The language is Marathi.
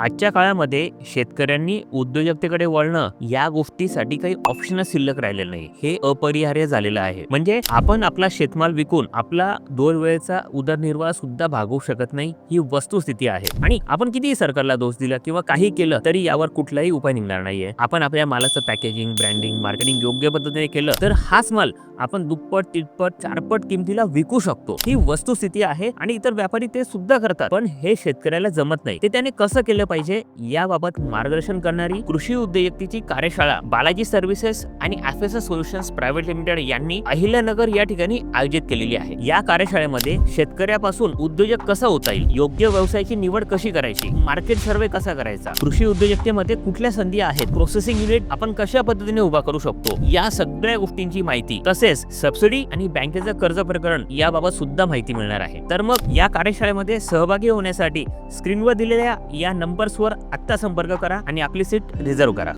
आजच्या काळामध्ये शेतकऱ्यांनी उद्योजकतेकडे वळणं या गोष्टीसाठी काही ऑप्शनच शिल्लक राहिलेलं नाही. हे अपरिहार्य झालेलं आहे. म्हणजे आपण आपला शेतमाल विकून आपला दोन वेळेचा उदरनिर्वाह सुद्धा भागवू शकत नाही ही वस्तुस्थिती आहे. आणि आपण कितीही सरकारला दोष दिला किंवा काही केलं तरी यावर कुठलाही उपाय निघणार नाहीये. आपण आपल्या मालाचं पॅकेजिंग ब्रँडिंग मार्केटिंग योग्य पद्धतीने केलं तर हाच माल आपण दुप्पट तिप्पट चारपट किमतीला विकू शकतो. ही वस्तुस्थिती आहे आणि इतर व्यापारी ते सुद्धा करतात. पण हे शेतकऱ्याला जमत नाही. ते त्याने कसं केलं पाहिजे याबाबत मार्गदर्शन करणारी कृषी उद्योजकतेची कार्यशाळा बालाजी सर्व्हिसेस आणि एफएसएस सोल्युशन्स प्रायव्हेट लिमिटेड यांनी अहिल्यानगर या ठिकाणी आयोजित केलेली आहे. या कार्यशाळेमध्ये शेतकऱ्यापासून उद्योजक कसा होता येईल योग्य व्यवसायाची निवड कशी करायची मार्केट सर्वे कसा करायचा कृषी उद्योजकतेमध्ये कुठल्या संधी आहेत प्रोसेसिंग युनिट आपण कशा पद्धतीने उभा करू शकतो या सगळ्या गोष्टींची माहिती तसेच सबसिडी आणि बँकेचं कर्ज प्रकरण याबाबत सुद्धा माहिती मिळणार आहे. तर मग या कार्यशाळेमध्ये सहभागी होण्यासाठी स्क्रीनवर दिलेल्या या नंबर्सवर आत्ता संपर्क करा आणि आपली सीट रिझर्व्ह करा.